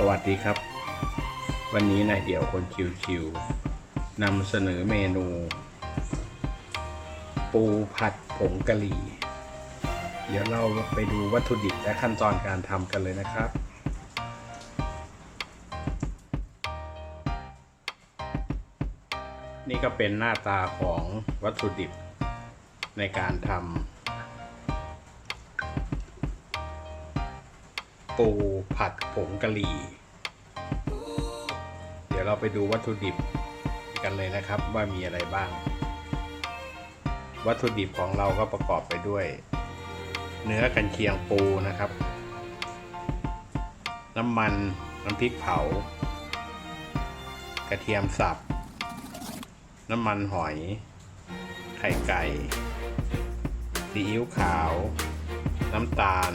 สวัสดีครับ วันนี้นายเดี่ยวคนคิวๆนำเสนอเมนู ปูผัดผงกะหรี่ เดี๋ยวเราไปดูวัตถุดิบและขั้นตอนการทำกันเลยนะครับ นี่ก็เป็นหน้าตาของวัตถุดิบในการทำ ปูผัดผงกะหรี่ เดี๋ยวเราไปดูวัตถุดิบกันเลยนะครับว่ามีอะไรบ้าง วัตถุดิบของเราก็ประกอบไปด้วย เนื้อกันเชียงปูนะครับ น้ำมันน้ำพริกเผา กระเทียมสับ น้ำมันหอย ไข่ไก่ซีอิ๊วขาว น้ำตาล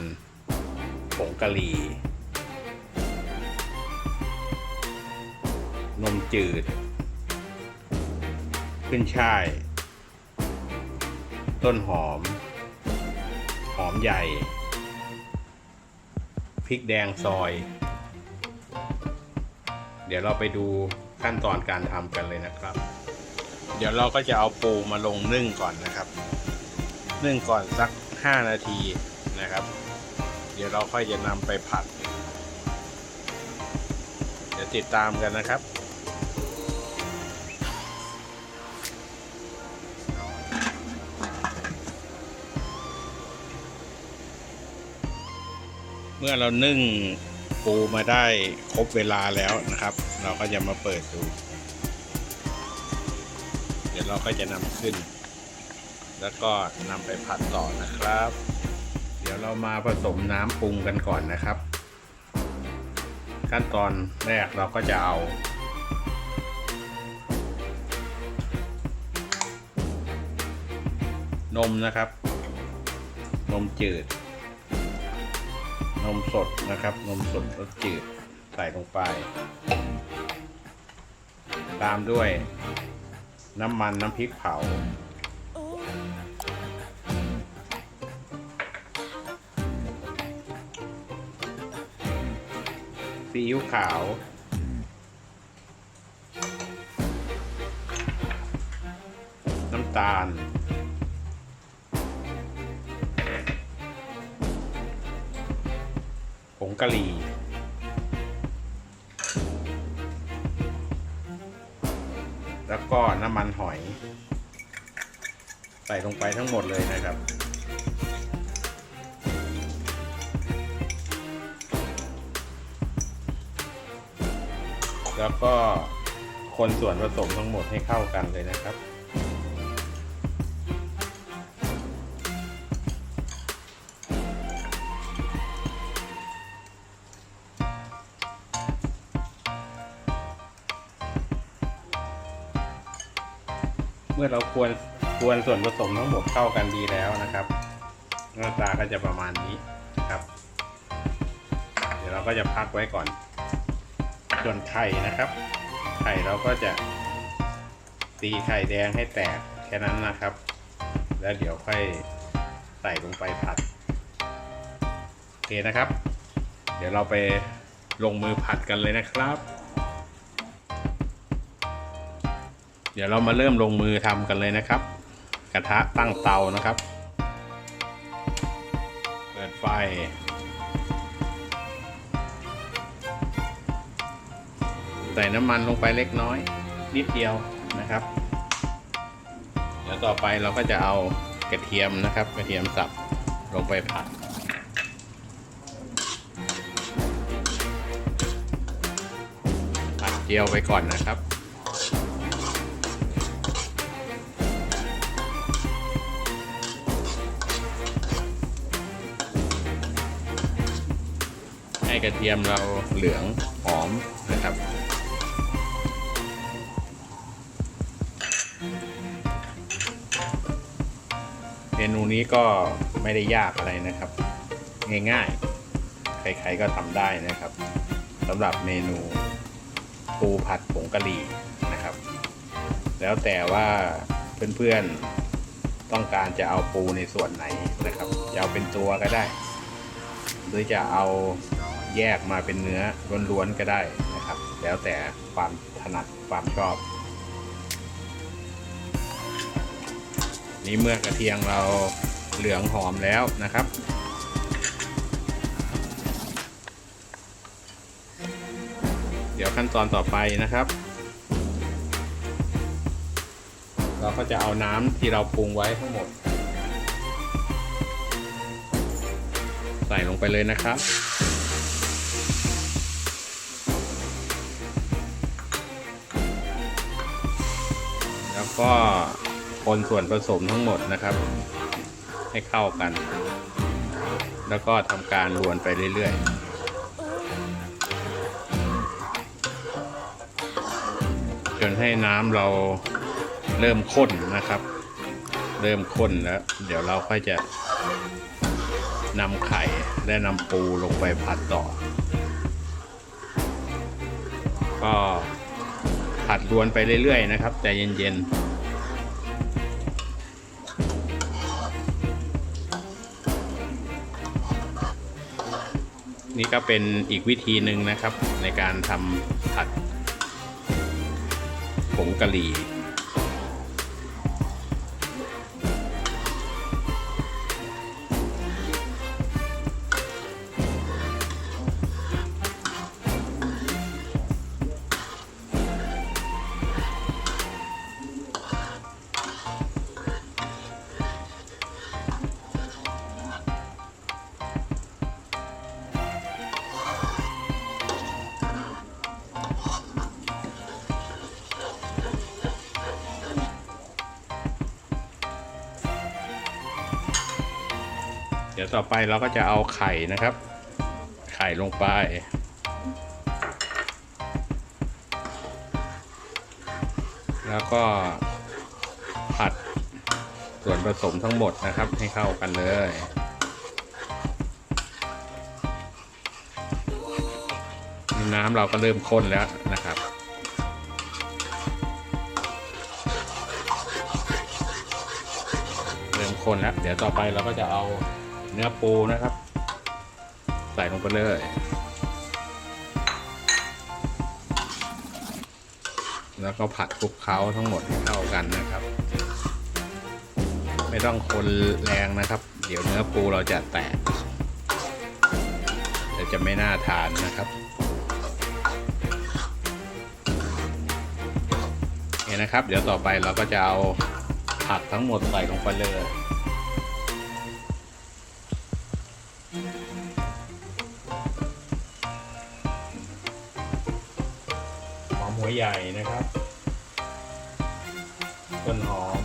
ผงกะหรี่ นมจืด ขึ้นช่าย ต้นหอม หอมใหญ่ พริกแดงซอย เดี๋ยวเราไปดูขั้นตอนการทำกันเลยนะครับ เดี๋ยวเราก็จะเอาปูมาลงนึ่งก่อนนะครับ นึ่งก่อนสัก 5 นาทีนะครับ เดี๋ยวเราค่อยจะนำไปผัด เดี๋ยวติดตามกันนะครับ เมื่อเรานึ่งปูมาได้ครบเวลาแล้วนะครับ เราก็จะมาเปิดดู เดี๋ยวเราก็จะนำขึ้น แล้วก็นำไปผัดต่อนะครับ เดี๋ยวเรามาผสมน้ำปรุงกันก่อนนะครับ ขั้นตอนแรกเราก็จะเอานมนะครับ นมจืด นมสดนะครับ นมสดรสจืดใส่ลงไป ตามด้วยน้ำมันน้ำพริกเผา ซีอิ๊วขาว น้ำตาล ผงกะหรี่แล้วก็น้ำมันหอย ใส่ลงไปทั้งหมดเลยนะครับ แล้วก็คนส่วนผสมทั้งหมดให้เข้ากันเลยนะครับเมื่อเราควรควรส่วนผสมทั้งหมดเข้ากันดีแล้วนะครับหน้าตาก็จะประมาณนี้นะครับ เดี๋ยวเราก็จะพักไว้ก่อน ส่วนไข่นะครับ ไข่เราก็จะตีไข่แดงให้แตกแค่นั้นนะครับ แล้วเดี๋ยวค่อยใส่ลงไปผัดโอเคนะครับ เดี๋ยวเราไปลงมือผัดกันเลยนะครับ เดี๋ยวเรามาเริ่มลงมือทำกันเลยนะครับ กระทะตั้งเตานะครับ เปิดไฟ ใส่น้ำมันลงไปเล็กน้อย นิดเดียวนะครับแล้วต่อไปเราก็จะเอากระเทียมนะครับ กระเทียมสับลงไปผัดผัดเจียวไปก่อนนะครับให้กระเทียมเราเหลืองหอมนะครับ นูนี้ก็ไม่ได้ยากอะไรนะครับ ง่ายๆ ใครๆก็ทำได้นะครับสำหรับเมนูปูผัดผงกะหรี่นะครับ แล้วแต่ว่าเพื่อนๆต้องการจะเอาปูในส่วนไหนนะครับจะเอาเป็นตัวก็ได้ หรือจะเอาแยกมาเป็นเนื้อล้วนๆก็ได้นะครับ แล้วแต่ความถนัดความชอบ นี่เมื่อกระเทียมเราเหลืองหอมแล้วนะครับเดี๋ยวขั้นตอนต่อไปนะครับ เราก็จะเอาน้ำที่เราปรุงไว้ทั้งหมด ใส่ลงไปเลยนะครับ แล้วก็ คนส่วนผสมทั้งหมดนะครับ ให้เข้ากัน แล้วก็ทำการรวนไปเรื่อยๆจนให้น้ำเราเริ่มข้นนะครับ เริ่มข้นแล้ว เดี๋ยวเราค่อยจะนำไข่และนำปูลงไปผัดต่อ ก็ผัดรวนไปเรื่อยๆนะครับ แต่เย็นๆ นี่ก็เป็นอีกวิธีหนึ่งนะครับในการทำผัดผงกะหรี่ ดี๋ยวต่อไปเราก็จะเอาไข่นะครับ ไข่ลงไป แล้วก็ผัดส่วนผสมทั้งหมดนะครับให้เข้ากันเลยน้ำเราก็เริ่มข้นแล้วนะครับ เริ่มข้นแล้ว เดี๋ยวต่อไปเราก็จะเอา เนื้อปูนะครับ ใส่ลงไปเลยแล้วก็ผัดคลุกเคล้าทั้งหมดให้เข้ากันนะครับ ไม่ต้องคนแรงนะครับ เดี๋ยวเนื้อปูเราจะแตกเดี๋ยวจะไม่น่าทานนะครับเห็นนะครับ เดี๋ยวต่อไปเราก็จะเอาผักทั้งหมดใส่ลงไปเลย หัวใหญ่นะครับ ต้นหอม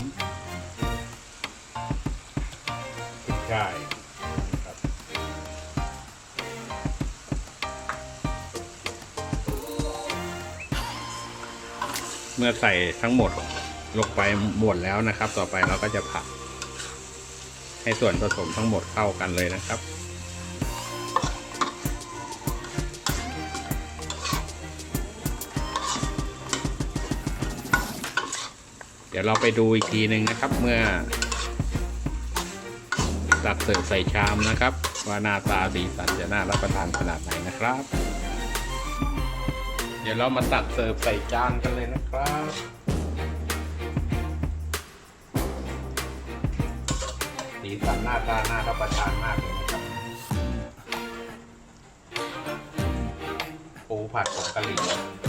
พริกไก่นะครับเมื่อใส่ทั้งหมดลงไปหมดแล้วนะครับ ต่อไปเราก็จะผัดให้ส่วนผสมทั้งหมดเข้ากันเลยนะครับ เดี๋ยวเราไปดูอีกทีหนึ่งนะครับเมื่อตักเสิร์ฟใส่ชามนะครับ ว่าหน้าตาสีสันจะน่ารับประทานขนาดไหนนะครับ เดี๋ยวเรามาตักเสิร์ฟใส่จานกันเลยนะครับสีสันหน้าตาน่ารับประทานมากเลยนะครับปูผัดผงกะหรี่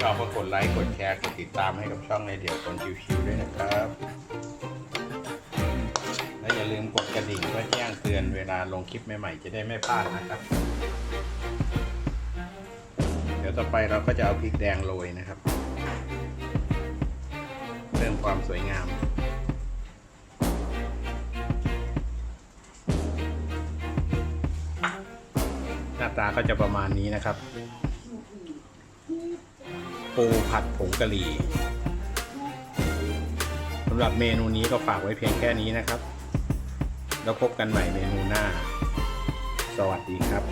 ชอบก็กดไลค์กดแชร์กดติดตามให้กับช่องในเดี่ยวคนชิวๆด้วยนะครับ และอย่าลืมกดกระดิ่งเพื่อแจ้งเตือนเวลาลงคลิปใหม่ๆ จะได้ไม่พลาดนะครับ เดี๋ยวต่อไปเราก็จะเอาพริกแดงโรยนะครับเพิ่มความสวยงามหน้าตาก็จะประมาณนี้นะครับ ปูผัดผงกะหรี่สำหรับเมนูนี้ก็ฝากไว้เพียงแค่นี้นะครับ แล้วพบกันใหม่เมนูหน้า สวัสดีครับ